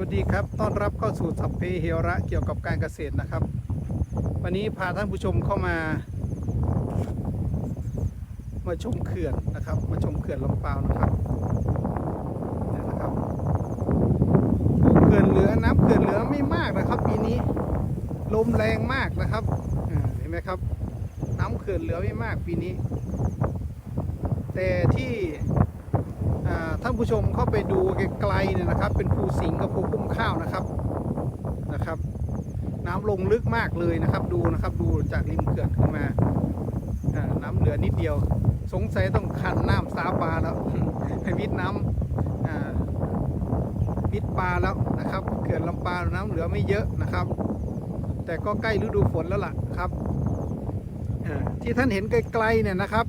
วัสดีครับ ต้อนรับเข้าสู่สัพเพเฮระเกี่ยวกับการเกษตรนะครับ วันนี้พาท่านผู้ชมเข้ามา มาชมเขื่อนนะครับ มาชมเขื่อนลำปาวนะครับเนี่ยนะครับเขื่อนเหลือน้ำเขื่อนเหลือไม่มากนะครับปีนี้ลมแรงมากนะครับเห็นไหมครับ น้ำเขื่อนเหลือไม่มากปีนี้ แต่ที่ ท่านผู้ชมเข้าไปดูไกลๆเนี่ยนะครับ เป็นภูสิงห์กับภูคุ้มข้าวนะครับนะครับ น้ำลงลึกมากเลยนะครับ ดูนะครับดูจากริมเขื่อนขึ้นมาน้ำเหลือนิดเดียว สงสัยต้องขันน้ำสาปลาแล้วให้วิทย์น้ำอ่าวิทย์ปลาแล้วนะครับเขื่อนลำปาวน้ำเหลือไม่เยอะนะครับ แต่ก็ใกล้ฤดูฝนแล้วล่ะครับที่ท่านเห็นไกลๆเนี่ยนะครับ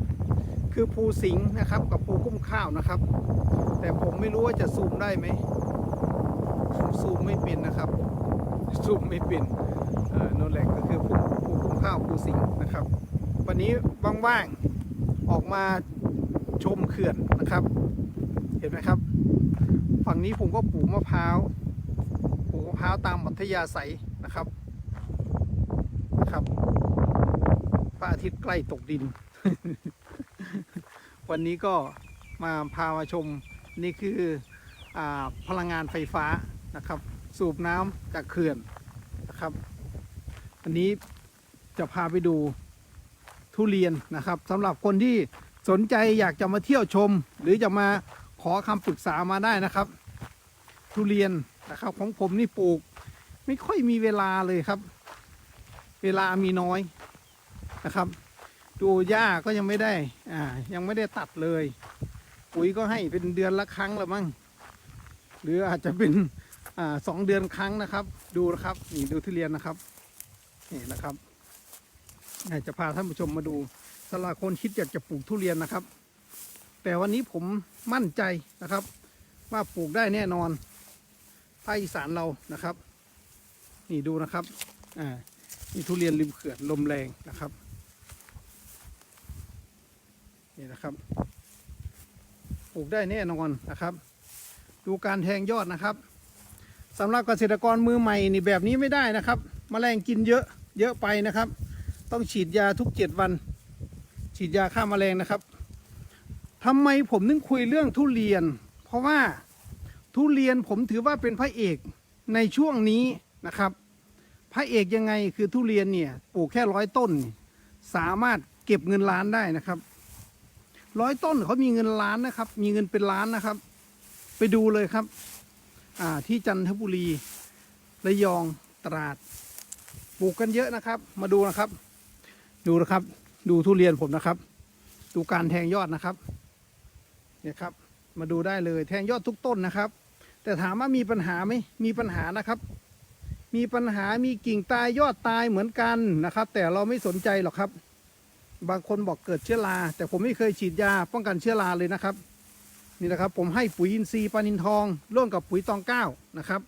คือภูสิงห์นะครับกับภูคุ้มข้าวนะครับ แต่ผมไม่รู้ว่าจะซูมได้ไหมผมซูมไม่เป็นนะครับซูมไม่เป็นนั่นแหละก็คือภูภูคุ้มข้าวภูสิงนะครับ วันนี้ว่างๆออกมาชมเขื่อนนะครับ เห็นไหมครับ ฝั่งนี้ผมก็ปลูกมะพร้าวปลูกมะพร้าวตามอัธยาศัยนะครับนะครับพระอาทิตย์ใกล้ตกดิน วันนี้ก็มาพามาชม นี่คืออพลังงานไฟฟ้านะครับ สูบน้ำจากเขื่อนนะครับ อันนี้จะพาไปดูทุเรียนนะครับสำหรับคนที่สนใจอยากจะมาเที่ยวชม หรือจะมาขอคำปรึกษามาได้นะครับ ทุเรียนนะครับของผมนี่ปลูก ไม่ค่อยมีเวลาเลยครับ เวลามีน้อยนะครับ ดูหญ้าก็ยังไม่ได้อ่ายังไม่ได้ตัดเลย ปุ๋ยก็ให้เป็นเดือนละครั้งละมั้งหรืออาจจะเป็นอ่าสองเดือนครั้งนะครับ ดูนะครับนี่ดูทุเรียนนะครับนี่นะครับอยากจะพาท่านผู้ชมมาดูสำหรับคนคิดอยากจะปลูกทุเรียนนะครับ แต่วันนี้ผมมั่นใจนะครับ ว่าปลูกได้แน่นอนภาคอีสานเรานะครับ นี่ดูนะครับอ่านี่ทุเรียนริมเขื่อนลมแรงนะครับนี่นะครับ ลูกได้แน่นอนนะครับ ดูการแทงยอดนะครับสำหรับเกษตรกรมือใหม่นี่แบบนี้ไม่ได้นะครับมแมลงกินเยอะเยอะไปนะครับ ต้องฉีดยาทุกเจ็ดวัน ฉีดยาฆ่าแมลงนะครับทำไมผมนึกคุยเรื่องทุเรียน เพราะว่าทุเรียนผมถือว่าเป็นพระเอกในช่วงนี้นะครับ พระเอกยังไงคือทุเรียนเนี่ยปลูกแค่ร้อยต้น สามารถเก็บเงินล้านได้นะครับ ร้อยต้นเขามีเงินล้านนะครับ มีเงินเป็นล้านนะครับ ไปดูเลยครับ อ่าที่จันทบุรีระยองตราดปลูกกันเยอะนะครับ มาดูนะครับ ดูนะครับ ดูทุเรียนผมนะครับ ดูการแทงยอดนะครับเนี่ยครับ มาดูได้เลยแทงยอดทุกต้นนะครับ แต่ถามว่ามีปัญหาไหมมีปัญหานะครับ มีปัญหามีกิ่งตายยอดตายเหมือนกันนะครับ แต่เราไม่สนใจหรอกครับ บางคนบอกเกิดเชื้อรา แต่ผมไม่เคยฉีดยาป้องกันเชื้อราเลยนะครับ นี่นะครับผมให้ปุ๋ยอินทรีย์ปานินทอง ร่วมกับปุ๋ยตองเก้านะครับ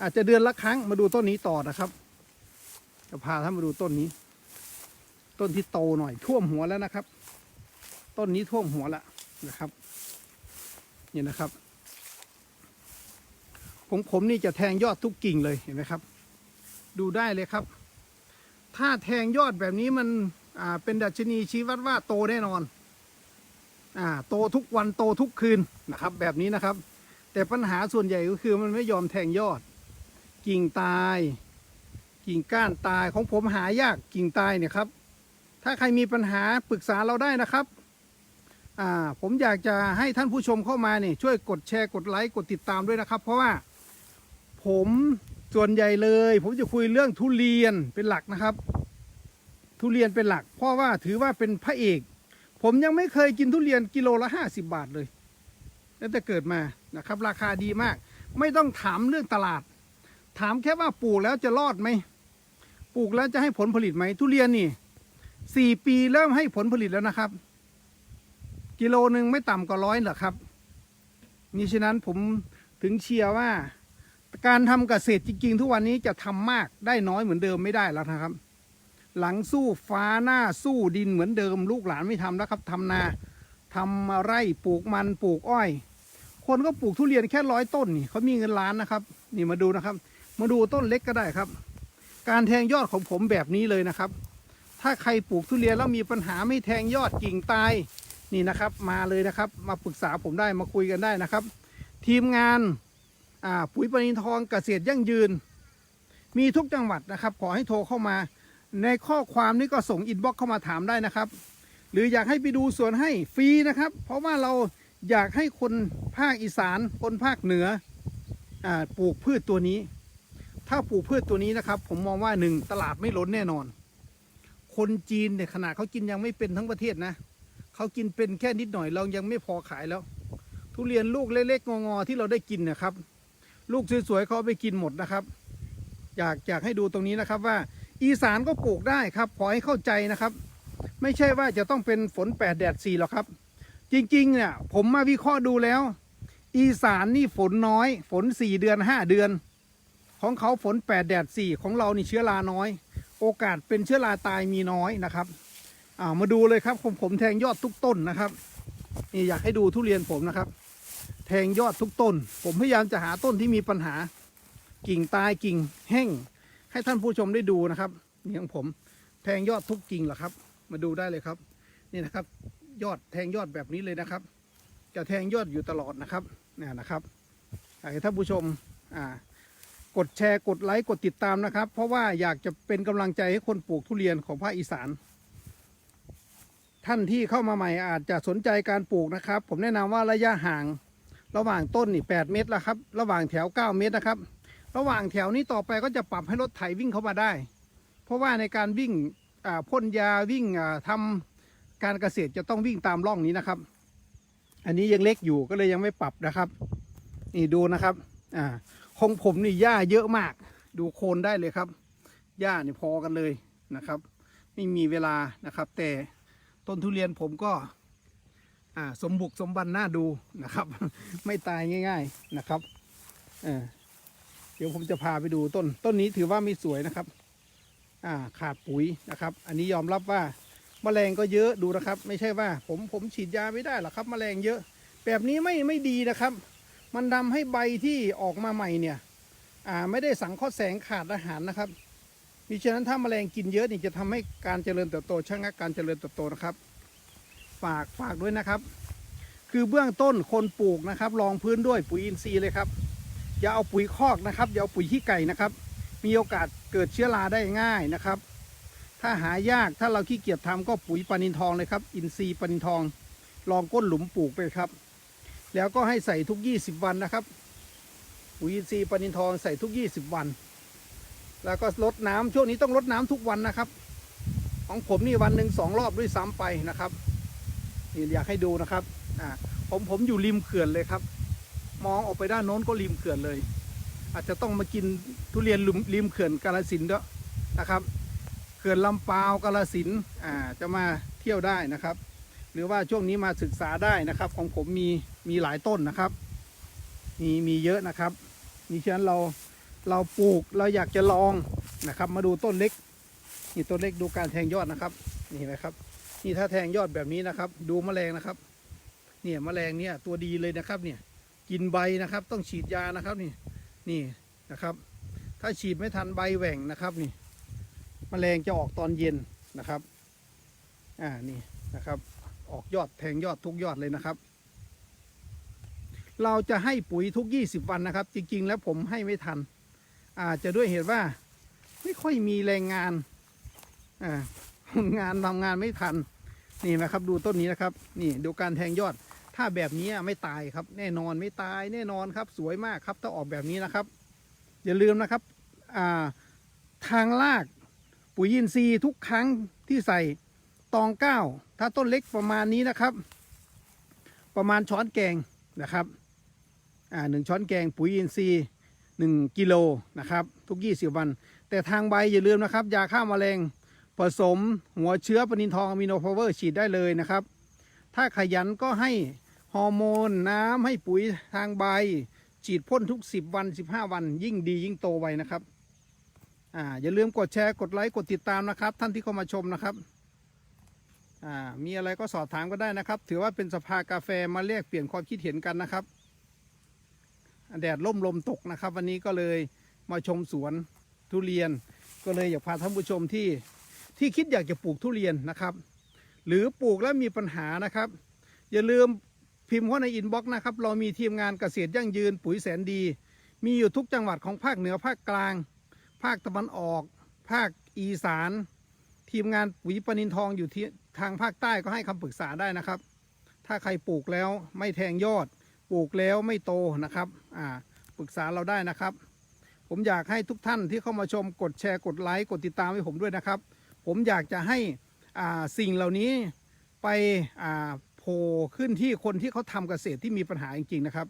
อาจจะเดือนละครั้งมาดูต้นนี้ต่อนะครับจะพาท่านมาดูต้นนี้ ต้นที่โตหน่อยท่วมหัวแล้วนะครับ ต้นนี้ท่วมหัวแล้วนะครับนี่นะครับผมผมนี่จะแทงยอดทุกกิ่งเลยเห็นไหมครับ ดูได้เลยครับ ถ้าแทงยอดแบบนี้มัน อ่าเป็นดัชนีชี้วัดว่าโตแน่นอนอ่าโตทุกวันโตทุกคืนนะครับ แบบนี้นะครับ แต่ปัญหาส่วนใหญ่ก็คือมันไม่ยอมแทงยอด กิ่งตาย กิ่งก้านตายของผมหายากกิ่งตายเนี่ยครับ ถ้าใครมีปัญหาปรึกษาเราได้นะครับอ่าผมอยากจะให้ท่านผู้ชมเข้ามาเนี่ยช่วยกดแชร์กดไลค์กดติดตามด้วยนะครับ เพราะว่าผมส่วนใหญ่เลย ผมจะคุยเรื่องทุเรียนเป็นหลักนะครับ ทุเรียนเป็นหลัก เพราะว่าถือว่าเป็นพระเอก ผมยังไม่เคยกินทุเรียนกิโลละห้าสิบบาทเลยตั้งแต่เกิดมานะครับ ราคาดีมาก ไม่ต้องถามเรื่องตลาด ถามแค่ว่าปลูกแล้วจะรอดไหมปลูกแล้วจะให้ผลผลิตไหมทุเรียนนี่สี่ปีเริ่มให้ผลผลิตแล้วนะครับ กิโลหนึ่งไม่ต่ำกว่าร้อยหรอครับนี่ฉะนั้นผมถึงเชียร์ว่า การทำเกษตรจริงๆ ทุกวันนี้จะทำมากได้น้อยเหมือนเดิมไม่ได้แล้วนะครับ หลังสู้ฟ้าหน้าสู้ดินเหมือนเดิม ลูกหลานไม่ทำแล้วครับทำนาทำไร่ปลูกมันปลูกอ้อย คนก็ปลูกทุเรียนแค่ร้อยต้นนี่เขามีเงินล้านนะครับ นี่มาดูนะครับ มาดูต้นเล็กก็ได้ครับ การแทงยอดของผมแบบนี้เลยนะครับ ถ้าใครปลูกทุเรียนแล้วมีปัญหาไม่แทงยอดกิ่งตายนี่นะครับ มาเลยนะครับ มาปรึกษาผมได้มาคุยกันได้นะครับ ทีมงานอ่าปุ๋ยปนินทองเกษตรยั่งยืน มีทุกจังหวัดนะครับ ขอให้โทรเข้ามา ในข้อความนี้ก็ส่งอินบ็อกเข้ามาถามได้นะครับ หรืออยากให้ไปดูสวนให้ฟรีนะครับ เพราะว่าเราอยากให้คนภาคอีสานคนภาคเหนืออปลูกพืชตัวนี้ ถ้าปลูกพืชตัวนี้นะครับ ผมมองว่าหนึ่งตลาดไม่ล้นแน่นอน คนจีนเนี่ยขนาดเขากินยังไม่เป็นทั้งประเทศนะเขากินเป็นแค่นิดหน่อยเรายังไม่พอขายแล้ว ทุเรียนลูกเล็กๆงอๆที่เราได้กินนะครับ ลูกสวยๆเขาไปกินหมดนะครับ อยากอยากให้ดูตรงนี้นะครับว่า อีสานก็ปลูกได้ครับขอให้เข้าใจนะครับ ไม่ใช่ว่าจะต้องเป็นฝนแปดแดดสี่หรอกครับ จริงๆเนี่ยผมมาวิเคราะห์ดูแล้ว อีสานนี่ฝนน้อย ฝนสี่เดือนห้าเดือน ของเขาฝนแปดแดดสี่ของเรานี่เชื้อราน้อย โอกาสเป็นเชื้อราตายมีน้อยนะครับอ่ามาดูเลยครับผมผมแทงยอดทุกต้นนะครับนี่อยากให้ดูทุเรียนผมนะครับ แทงยอดทุกต้น ผมพยายามจะหาต้นที่มีปัญหา กิ่งตายกิ่งแห้ง ให้ท่านผู้ชมได้ดูนะครับนี่ของผมแทงยอดทุกกิ่งเหรอครับ มาดูได้เลยครับ นี่นะครับ ยอดแทงยอดแบบนี้เลยนะครับ จะแทงยอดอยู่ตลอดนะครับเนี่ยนะครับให้ท่านผู้ชมอ่ากดแชร์กดไลค์กดติดตามนะครับ เพราะว่าอยากจะเป็นกำลังใจให้คนปลูกทุเรียนของภาคอีสาน ท่านที่เข้ามาใหม่อาจจะสนใจการปลูกนะครับ ผมแนะนำว่าระยะห่างระหว่างต้นนี่8เมตรแล้วครับ ระหว่างแถว 9 เมตรนะครับ ระหว่างแถวนี้ต่อไปก็จะปรับให้รถไถวิ่งเข้ามาได้ เพราะว่าในการวิ่งพ่นยาวิ่งอ่าทำการเกษตรจะต้องวิ่งตามร่องนี้นะครับ อันนี้ยังเล็กอยู่ก็เลยยังไม่ปรับนะครับ นี่ดูนะครับอ่าของผมนี่หญ้าเยอะมาก ดูโคนได้เลยครับหญ้านี่พอกันเลยนะครับ ไม่มีเวลานะครับ แต่ต้นทุเรียนผมก็อ่าสมบุกสมบันน่าดูนะครับ ไม่ตายง่าย ๆนะครับเออ เดี๋ยวผมจะพาไปดูต้น ต้นนี้ถือว่าไม่สวยนะครับ อ่าขาดปุ๋ยนะครับ อันนี้ยอมรับว่าแมลงก็เยอะดูนะครับ ไม่ใช่ว่า ผมผมฉีดยาไม่ได้หรอกครับแมลงเยอะ แบบนี้ไม่ไม่ดีนะครับ มันทำให้ใบที่ออกมาใหม่เนี่ย อ่าไม่ได้สังเคราะห์แสงขาดอาหารนะครับมิฉะนั้นถ้าแมลงกินเยอะนี่จะทำให้การเจริญเติบโตชะงักการเจริญเติบโตนะครับ ฝากฝากด้วยนะครับ คือเบื้องต้นคนปลูกนะครับรองพื้นด้วยปุ๋ยอินทรีย์เลยครับ อย่าเอาปุ๋ยคอกนะครับอย่าเอาปุ๋ยขี้ไก่นะครับ มีโอกาสเกิดเชื้อราได้ง่ายนะครับ ถ้าหายากถ้าเราขี้เกียจทำก็ปุ๋ยปานินทองเลยครับ อินทรีย์ปานินทอง ลองก้นหลุมปลูกไปครับ แล้วก็ให้ใส่ทุก 20 วันนะครับ ปุ๋ยอินทรีย์ปานินทองใส่ทุก 20 วัน แล้วก็ลดน้ำช่วงนี้ต้องลดน้ำทุกวันนะครับ ของผมนี่วันหนึ่งสองรอบด้วยซ้ำไปนะครับนี่อยากให้ดูนะครับอ่าผมผมอยู่ริมเขื่อนเลยครับ มองออกไปด้านโน้นก็ริมเขื่อนเลย อาจจะต้องมากินทุเรียนริมเขื่อนกาลสินด้วยนะครับเขื่อนลำปาวกาลสินอ่าจะมาเที่ยวได้นะครับ หรือว่าช่วงนี้มาศึกษาได้นะครับ ของผมมีมีหลายต้นนะครับ มีมีเยอะนะครับนี่ฉะนั้นเราเราปลูกเราอยากจะลองนะครับ มาดูต้นเล็กนี่ต้นเล็กดูการแทงยอดนะครับนี่นะครับนี่ถ้าแทงยอดแบบนี้นะครับ ดูแมลงนะครับ เนี่ยแมลงเนี่ยตัวดีเลยนะครับเนี่ย กินใบนะครับ ต้องฉีดยานะครับนี่นี่นะครับ ถ้าฉีดไม่ทันใบแหว่งนะครับนี่แมลงจะออกตอนเย็นนะครับอ่านี่นะครับ ออกยอดแทงยอดทุกยอดเลยนะครับ เราจะให้ปุ๋ยทุก 20 วันนะครับ จริง ๆ แล้วผมให้ไม่ทัน อาจจะด้วยเหตุว่า ไม่ค่อยมีแรงงานอ่าคนงานทำงานไม่ทัน นี่นะครับ ดูต้นนี้นะครับ นี่ดูการแทงยอด ถ้าแบบนี้ไม่ตายครับ แน่นอนไม่ตายแน่นอนครับ สวยมากครับ ถ้าออกแบบนี้นะครับ อย่าลืมนะครับทางลากปุ๋ยอินทรีย์ทุกครั้งที่ใส่ตองเก้าถ้าต้นเล็กประมาณนี้นะครับ ประมาณช้อนแกงนะครับอ่าหนึ่งช้อนแกงปุ๋ยอินทรีย์หนึ่งกิโลนะครับ ทุก20วัน แต่ทางใบอย่าลืมนะครับ ยาฆ่าแมลงผสมหัวเชื้อปนินทองอะมิโนพาวเวอร์ฉีดได้เลยนะครับ ถ้าขยันก็ให้ ฮอร์โมนน้ำให้ปุ๋ยทางใบ ฉีดพ่นทุก 10 วัน 15 วัน ยิ่งดียิ่งโตไวนะครับอ่าอย่าลืมกดแชร์กดไลค์กดติดตามนะครับ ท่านที่เข้ามาชมนะครับอ่ามีอะไรก็สอบถามก็ได้นะครับ ถือว่าเป็นสภากาแฟมาแลกเปลี่ยนความคิดเห็นกันนะครับแดดล่มลมตกนะครับ วันนี้ก็เลยมาชมสวนทุเรียน ก็เลยอยากพาท่านผู้ชมที่ที่คิดอยากจะปลูกทุเรียนนะครับ หรือปลูกแล้วมีปัญหานะครับ อย่าลืม พิมพ์เข้าในอินบ็อกซ์นะครับ เรามีทีมงานเกษตรยั่งยืนปุ๋ยแสนดี มีอยู่ทุกจังหวัดของภาคเหนือภาคกลาง ภาคตะวันออก ภาคอีสาน ทีมงานปุ๋ยปนินทองอยู่ที่ทางภาคใต้ก็ให้คำปรึกษาได้นะครับ ถ้าใครปลูกแล้วไม่แทงยอด ปลูกแล้วไม่โตนะครับอ่าปรึกษาเราได้นะครับ ผมอยากให้ทุกท่านที่เข้ามาชมกดแชร์กดไลค์กดติดตามให้ผมด้วยนะครับ ผมอยากจะให้อ่าสิ่งเหล่านี้ไปอ่า ขึ้นที่คนที่เขาทำเกษตรที่มีปัญหาจริงๆนะครับ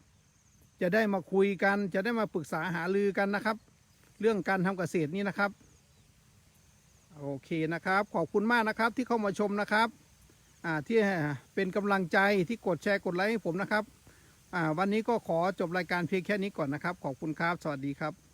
จะได้มาคุยกัน จะได้มาปรึกษาหารือกันนะครับ เรื่องการทำเกษตรนี้นะครับ โอเคนะครับ ขอบคุณมากนะครับที่เข้ามาชมนะครับอ่าที่เป็นกำลังใจที่กดแชร์กดไลค์ให้ผมนะครับอ่าวันนี้ก็ขอจบรายการเพียงแค่นี้ก่อนนะครับ ขอบคุณครับ สวัสดีครับ